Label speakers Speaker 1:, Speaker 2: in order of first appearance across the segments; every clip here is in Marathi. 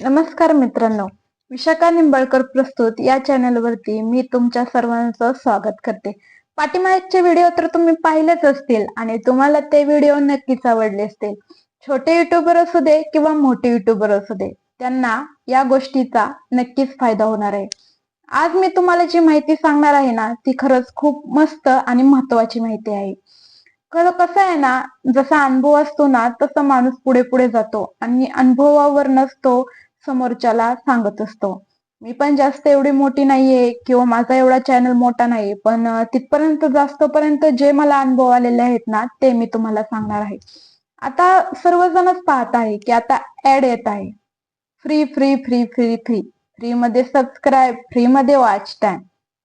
Speaker 1: नमस्कार मित्रांनो विशाखा निंबाळकर प्रस्तुत या चॅनलवरती मी तुमच्या सर्वांचं स्वागत करते. पाठीमागचे व्हिडिओ तर तुम्ही पाहिलेच असतील आणि तुम्हाला ते व्हिडिओ नक्कीच आवडले असतील. छोटे युट्यूबर असू दे किंवा मोठे युट्यूबर असू दे त्यांना या गोष्टीचा नक्कीच फायदा होणार आहे. आज मी तुम्हाला जी माहिती सांगणार आहे ना ती खरंच खूप मस्त आणि महत्वाची माहिती आहे. खरं कसं आहे ना जसा अनुभव असतो ना तसा माणूस पुढे पुढे जातो आणि अनुभवावरनच तो समोरच्याला सांगत असतो. मी पण जास्त एवढी मोठी नाहीये किंवा माझा एवढा चॅनल मोठा नाहीये पण तिथपर्यंत जास्त पर्यंत जे मला अनुभव आलेले आहेत ना ते मी तुम्हाला सांगणार आहे. आता सर्वजणच पाहत आहे की आता ऍड येत आहे. Free free free free free free मध्ये सबस्क्राईब फ्री मध्ये वॉच टाइम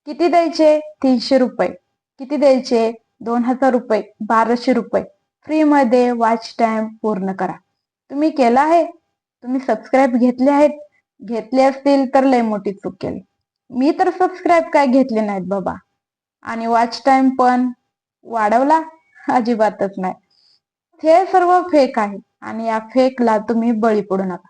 Speaker 1: किती द्यायचे? तीनशे रुपये. किती द्यायचे? दोन हजार रुपये. बाराशे रुपये. फ्री मध्ये वॉच टाइम पूर्ण करा. तुम्ही केला आहे? तुम्ही सबस्क्राईब घेतले आहेत घेतले असतील तर लय मोठी चूक केली. मी तर सबस्क्राईब काय घेतले नाहीत बाबा. आणि वॉच टाइम पण वाढवला अजिबातच नाही. हे सर्व फेक आहे आणि या फेकला तुम्ही बळी पडू नका.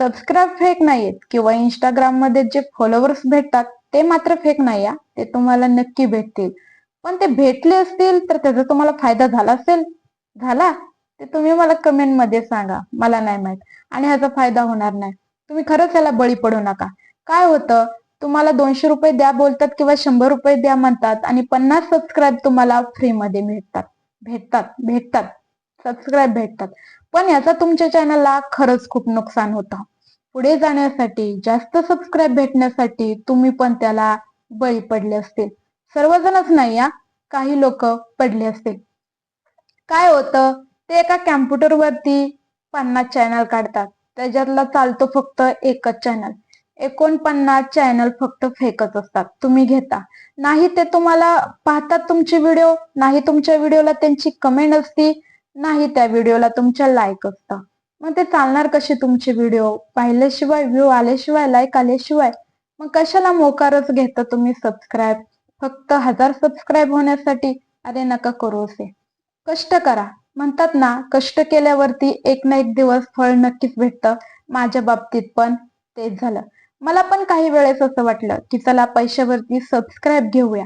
Speaker 1: सबस्क्राईब फेक नाहीयेत किंवा इंस्टाग्राममध्ये जे फॉलोअर्स भेटतात ते मात्र फेक नाही या. ते तुम्हाला नक्की भेटतील. पण ते भेटले असतील तर त्याचा तुम्हाला फायदा झाला असेल? झाला. ते तुम्ही मला कमेंटमध्ये सांगा. मला नाही माहीत. आणि ह्याचा फायदा होणार नाही. तुम्ही खरंच याला बळी पडू नका. काय होतं? तुम्हाला दोनशे रुपये द्या बोलतात किंवा शंभर रुपये द्या म्हणतात आणि पन्नास सबस्क्राईब तुम्हाला फ्री मध्ये भेटतात. भेटतात. भेटतात. सबस्क्राईब भेटतात. पण याचा तुमच्या चॅनलला खरंच खूप नुकसान होतं. पुढे जाण्यासाठी जास्त सबस्क्राईब भेटण्यासाठी तुम्ही पण त्याला बळी पडले असतील. सर्वजणच नाही या काही लोक पडले असतील. काय होतं? ते एका कॅम्प्युटरवरती पन्नास चॅनल काढतात. त्याच्यातला चालतो फक्त एकच चॅनल एकोणपन्नास चॅनल फक्त फेकच असतात. तुम्ही घेता. नाही ते तुम्हाला पाहतात तुमचे व्हिडिओ नाही तुमच्या व्हिडिओला त्यांची कमेंट असती नाही त्या व्हिडिओला तुमच्या लाईक असतं मग ते चालणार कसे तुमचे व्हिडिओ पाहिल्याशिवाय व्ह्यू आल्याशिवाय लाईक आल्याशिवाय मग कशाला मोकारच घेता तुम्ही सबस्क्राईब फक्त हजार सबस्क्राईब होण्यासाठी? अरे नका करू असे. कष्ट करा. म्हणतात ना कष्ट केल्यावरती एक ना एक दिवस फळ नक्कीच भेटतं. माझ्या बाबतीत पण तेच झालं. मला पण काही वेळेस असं वाटलं की चला पैशावरती सबस्क्राईब घेऊया.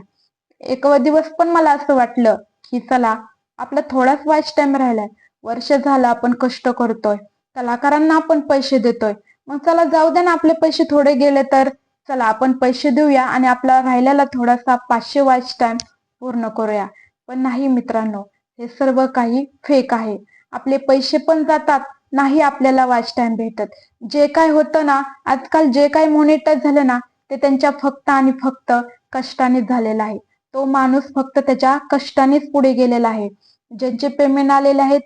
Speaker 1: एक दिवस पण मला असं वाटलं की चला आपला थोडाच वॉच टाइम राहिलाय. वर्ष झालं आपण कष्ट करतोय. कलाकारांना आपण पैसे देतोय. मग चला जाऊ दे ना आपले पैसे थोडे गेले तर चला आपण पैसे देऊया आणि आपला राहिलेला थोडासा पाचशे वॉच टाइम पूर्ण करूया. पण नाही मित्रांनो हे सर्व काही फेक आहे. आपले पैसे पण जातात नाही आपल्याला वॉच टाइम भेटत. जे काय होतं ना आजकाल जे काय मोनिटाईज झालं ना ते त्यांच्या फक्त आणि फक्त कष्टाने झालेलं आहे. तो माणूस फक्त त्याच्या कष्टानेच पुढे गेलेला आहे. ज्यांचे पेमेंट आलेले आहेत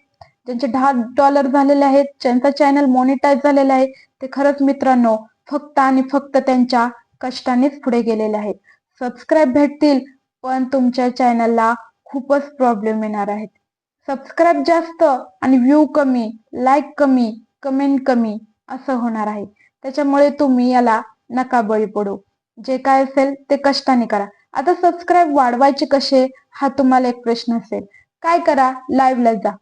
Speaker 1: ज्यांचे दहा डॉलर झालेले आहेत ज्यांचा चॅनल मॉनिटाईज झालेला आहे ते खरंच मित्रांनो फक्त आणि फक्त त्यांच्या कष्टानेच पुढे गेलेले आहेत. सबस्क्राईब भेटतील पण तुमच्या चॅनलला खूपच प्रॉब्लेम येणार आहेत. सबस्क्राईब जास्त आणि व्ह्यू कमी लाईक कमी कमेंट कमी असं होणार आहे. त्याच्यामुळे तुम्ही याला नका बळी पडू. जे काय असेल ते कष्टाने करा. आता सबस्क्राईब वाढवायचे कसे? हा तुम्हाला एक प्रश्न असेल. काय करा? लाईव्हला जा.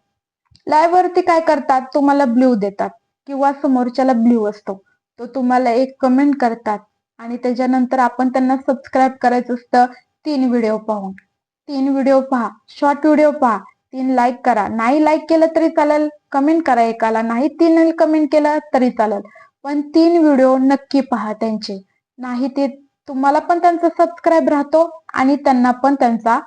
Speaker 1: लाईव्ह वरती काय करतात? तुम्हाला ब्ल्यू देतात. किंवा समोरच्याला ब्ल्यू असतो. तो तुम्हाला एक कमेंट करतात. आणि त्याच्यानंतर आपण त्यांना सबस्क्राईब करायचं असतं. तीन व्हिडिओ पाहून. तीन व्हिडिओ पहा शॉर्ट व्हिडिओ पहा तीन लाईक करा. नाही लाईक केलं तरी चालेल कमेंट करा एकाला. नाही तीन कमेंट केलं तरी चालेल. पण तीन व्हिडिओ नक्की पहा त्यांचे. नाही ते तुम्हाला पण त्यांचा सबस्क्राईब राहतो आणि त्यांना पण त्यांचा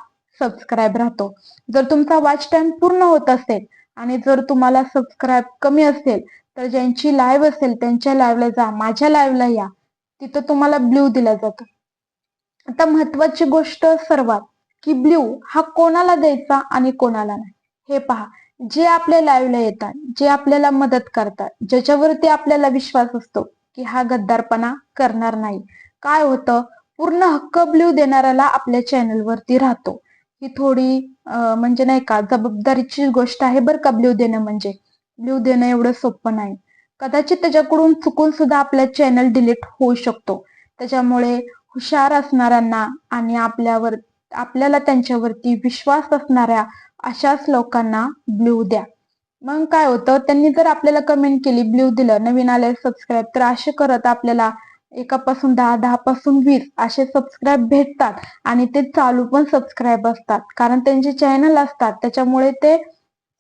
Speaker 1: सबस्क्राईब राहतो. जर तुमचा वॉच टाइम पूर्ण होत असेल आणि जर तुम्हाला सबस्क्राईब कमी असेल तर ज्यांची लाईव्ह असेल त्यांच्या लाईव्हला जा. माझ्या लाईव्हला या. तिथं तुम्हाला ब्ल्यू दिला जातो. आता महत्वाची गोष्ट सर्वात. की ब्ल्यू हा कोणाला द्यायचा आणि कोणाला नाही. हे पहा जे आपल्या लाईव्हला येतात जे आपल्याला मदत करतात ज्याच्यावरती आपल्याला विश्वास असतो की हा गद्दारपणा करणार नाही. काय होतं? पूर्ण हक्क ब्ल्यू देणाऱ्याला आपल्या चॅनलवरती राहतो. ही थोडी म्हणजे नाही का जबाबदारीची गोष्ट आहे बरं का ब्ल्यू देणं म्हणजे. ब्ल्यू देणं एवढं सोपं नाही. कदाचित त्याच्याकडून चुकून सुद्धा आपल्या चॅनल डिलीट होऊ शकतो. त्याच्यामुळे हुशार असणाऱ्यांना आणि आपल्यावर आपल्याला त्यांच्यावरती विश्वास असणाऱ्या अशाच लोकांना ब्ल्यू द्या. मग काय होतं त्यांनी जर आपल्याला कमेंट केली ब्ल्यू दिलं नवीन आले सबस्क्राईब तर असे करत आपल्याला एकापासून दहा दहा पासून वीस असे सबस्क्राईब भेटतात आणि ते चालू पण सबस्क्राईब असतात. कारण त्यांचे चॅनल असतात त्याच्यामुळे ते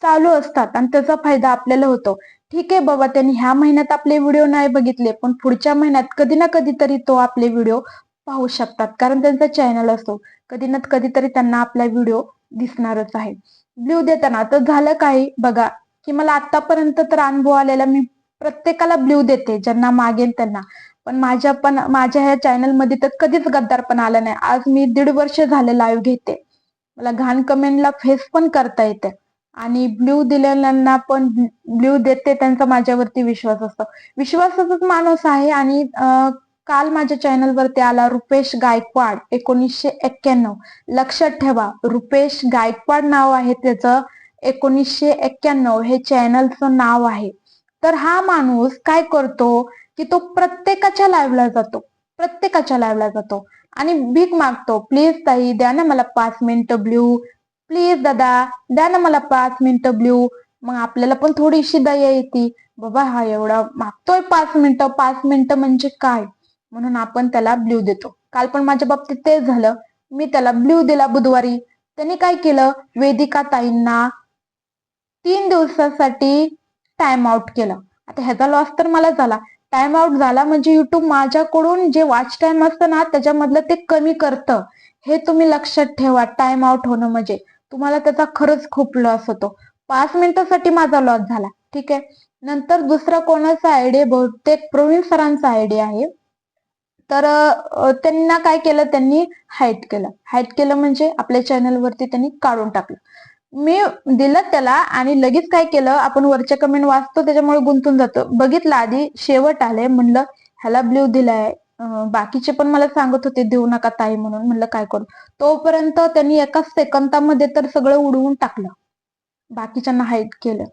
Speaker 1: चालू असतात आणि त्याचा फायदा आपल्याला होतो. ठीक आहे बाबा त्यांनी ह्या महिन्यात आपले व्हिडिओ नाही बघितले पण पुढच्या महिन्यात कधी ना कधीतरी तो आपले व्हिडिओ पाहू शकतात. कारण त्यांचा चॅनल असतो कधी ना कधीतरी त्यांना आपला व्हिडिओ दिसणारच आहे. ब्ल्यू देताना तर झालं काही बघा की मला आतापर्यंत तर अनुभव आलेला मी प्रत्येकाला ब्ल्यू देते ज्यांना मागेल त्यांना. पण माझ्या पण माझ्या ह्या चॅनलमध्ये तर कधीच गद्दार पण आला नाही. आज मी दीड वर्ष झाले लाईव्ह घेते. मला घाण कमेंटला फेस पण करता येते. आणि ब्ल्यू दिलेल्यांना पण ब्ल्यू देते त्यांचा माझ्यावरती विश्वास असतो. विश्वासाचाच माणूस आहे आणि काल माझ्या चॅनलवरती आला रुपेश गायकवाड एकोणीसशे एक्क्याण्णव. लक्षात ठेवा रुपेश गायकवाड नाव आहे त्याचं एकोणीसशे एक्क्याण्णव हे चॅनलचं नाव आहे. तर हा माणूस काय करतो की तो प्रत्येकाच्या लाईव्हला जातो प्रत्येकाच्या लाईव्हला जातो. आणि भीक मागतो प्लीज ताई द्या ना मला पाच मिनिटं ब्ल्यू प्लीज दादा द्या ना मला पाच मिनिटं ब्ल्यू मग आपल्याला पण थोडीशी दया येते. बाबा हा एवढा मागतोय पाच मिनिटं पाच मिनिटं म्हणजे काय? म्हणून आपण त्याला ब्ल्यू देतो. काल पण माझ्या बाबतीत तेच झालं. मी त्याला ब्ल्यू दिला बुधवारी. त्यांनी काय केलं? वेदिका ताईंना तीन दिवसासाठी टाइम आउट केलं. आता ह्याचा लॉस तर मला झाला. टाइम आउट झाला म्हणजे युट्यूब माझ्याकडून जे वॉच टाइम असतं ना त्याच्यामधलं ते कमी करतं. हे तुम्ही लक्षात ठेवा. टाइम आउट होणं म्हणजे. तुम्हाला त्याचा खरंच खूप लॉस होतो. पाच मिनिटासाठी माझा लॉस झाला. ठीक आहे? नंतर दुसरा कोणाचा आयडिया बहुतेक प्रवीण सरांचा आयडिया आहे. तर त्यांना काय केलं? त्यांनी हाईट केलं. हाईट केलं म्हणजे आपल्या चॅनलवरती त्यांनी काढून टाकलं. मी दिलं त्याला आणि लगेच काय केलं? आपण वरच्या कमेंट वाचतो त्याच्यामुळे गुंतून जातो. बघितलं आधी शेवट आले म्हणलं ह्याला ब्ल्यू दिलाय. बाकीचे पण मला सांगत होते देऊ नका ताई म्हणून. म्हणलं काय करू? तोपर्यंत त्यांनी एका सेकंदामध्ये तर सगळं उडवून टाकलं. बाकीच्यांना हाईट केलं.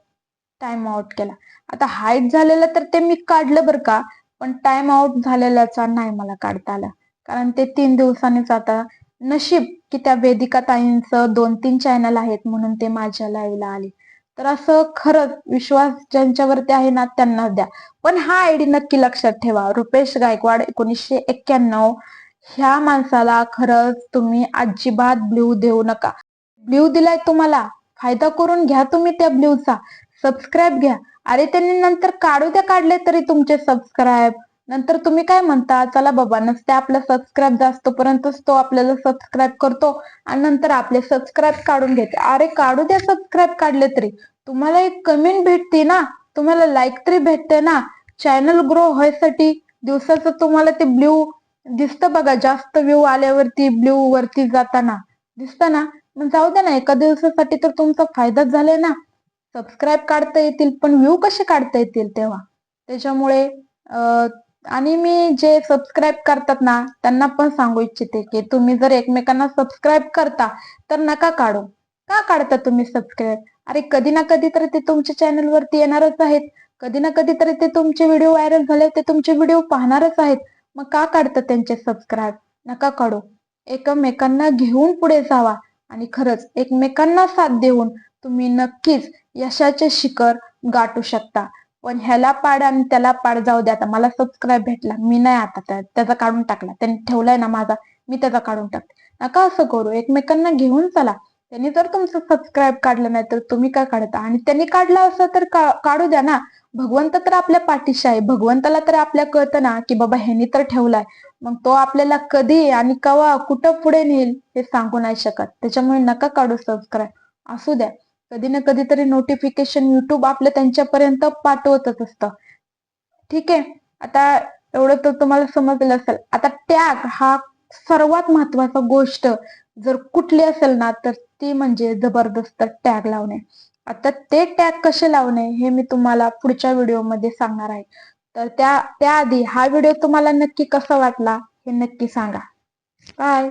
Speaker 1: टाइम आउट केला. आता हाईट झालेलं तर ते मी काढलं बरं का? पण टाइम आउट झालेल्याचा नाही मला काढता आला. कारण ते तीन दिवसांनीच आता नशीब की त्या वेदिका ताईंचं दोन तीन चॅनल आहेत म्हणून ते माझ्या लाईव्हला आले. तर असं खरंच विश्वास ज्यांच्यावरती आहे ना त्यांना द्या. पण हा आयडी नक्की लक्षात ठेवा. रुपेश गायकवाड एकोणीसशे एक्क्याण्णव. ह्या माणसाला खरंच तुम्ही अजिबात ब्ल्यू देऊ नका. ब्ल्यू दिलाय तुम्हाला. फायदा करून घ्या तुम्ही त्या ब्ल्यूचा सबस्क्राईब घ्या. अरे त्यांनी नंतर काढू द्या काढले तरी तुमचे सबस्क्राईब नंतर तुम्ही काय म्हणता? चला बाबा नसते आपला सबस्क्राईब जास्त पर्यंतच तो आपल्याला सबस्क्राईब करतो आणि नंतर आपले सबस्क्राईब काढून घेते. अरे काढू द्या सबस्क्राईब काढले तरी. तुम्हाला एक कमेंट भेटते ना तुम्हाला लाईक तरी भेटते ना. चॅनल ग्रो व्हायसाठी दिवसाचं तुम्हाला ते ब्ल्यू दिसतं बघा जास्त व्ह्यू आल्यावरती ब्ल्यू वरती जाताना. दिसतं ना? मग जाऊ द्या ना एका दिवसासाठी तर तुमचा फायदाच झालाय ना. सबस्क्राईब काढता येतील पण व्ह्यू कसे काढता येतील तेव्हा? त्याच्यामुळे आणि मी जे सबस्क्राईब करतात ना त्यांना पण सांगू इच्छिते की तुम्ही जर एकमेकांना सबस्क्राईब करता तर नका काढू. का काढता तुम्ही सबस्क्राईब अरे कधी ना कधी तर ते तुमच्या चॅनलवरती येणारच आहेत. कधी ना कधी तरी ते तुमचे व्हिडिओ व्हायरल झाले ते तुमचे व्हिडिओ पाहणारच आहेत. मग का काढतात त्यांचे सबस्क्राईब नका काढू. एकमेकांना घेऊन पुढे जावा. आणि खरंच एकमेकांना साथ देऊन तुम्ही नक्कीच यशाचे शिखर गाठू शकता. पण ह्याला पाड आणि त्याला पाड जाऊ द्या आता. मला सबस्क्राईब भेटला. मी नाही आता त्याचा काढून टाकला. त्यांनी ठेवलाय ना माझा. मी त्याचा काढून टाकते. नका असं करू. एकमेकांना घेऊन चला. त्यांनी जर तुमचं सबस्क्राईब काढलं नाही तर तुम्ही काय काढता? आणि त्यांनी काढला असं तर काढू द्या ना. भगवंत तर आपल्या पाठीशी आहे. भगवंताला तर आपल्या कळतं ना की बाबा ह्यानी तर ठेवलाय. मग तो आपल्याला कधी आणि कवा कुठं पुढे नेईल हे सांगू नाही शकत. त्याच्यामुळे नका काढू सबस्क्राईब असू द्या. कधी ना कधीतरी नोटिफिकेशन युट्यूब आपलं त्यांच्यापर्यंत पाठवतच असतं. ठीक? आहे आता एवढं तर तुम्हाला समजलं असेल. आता टॅग हा सर्वात महत्त्वाचा गोष्ट. जर कुठली असेल ना तर ती म्हणजे जबरदस्त टॅग लावणे. आता ते टॅग कसे लावणे हे मी तुम्हाला पुढच्या व्हिडिओमध्ये सांगणार आहे. तर त्या त्याआधी हा व्हिडिओ तुम्हाला नक्की कसा वाटला हे नक्की सांगा. बाय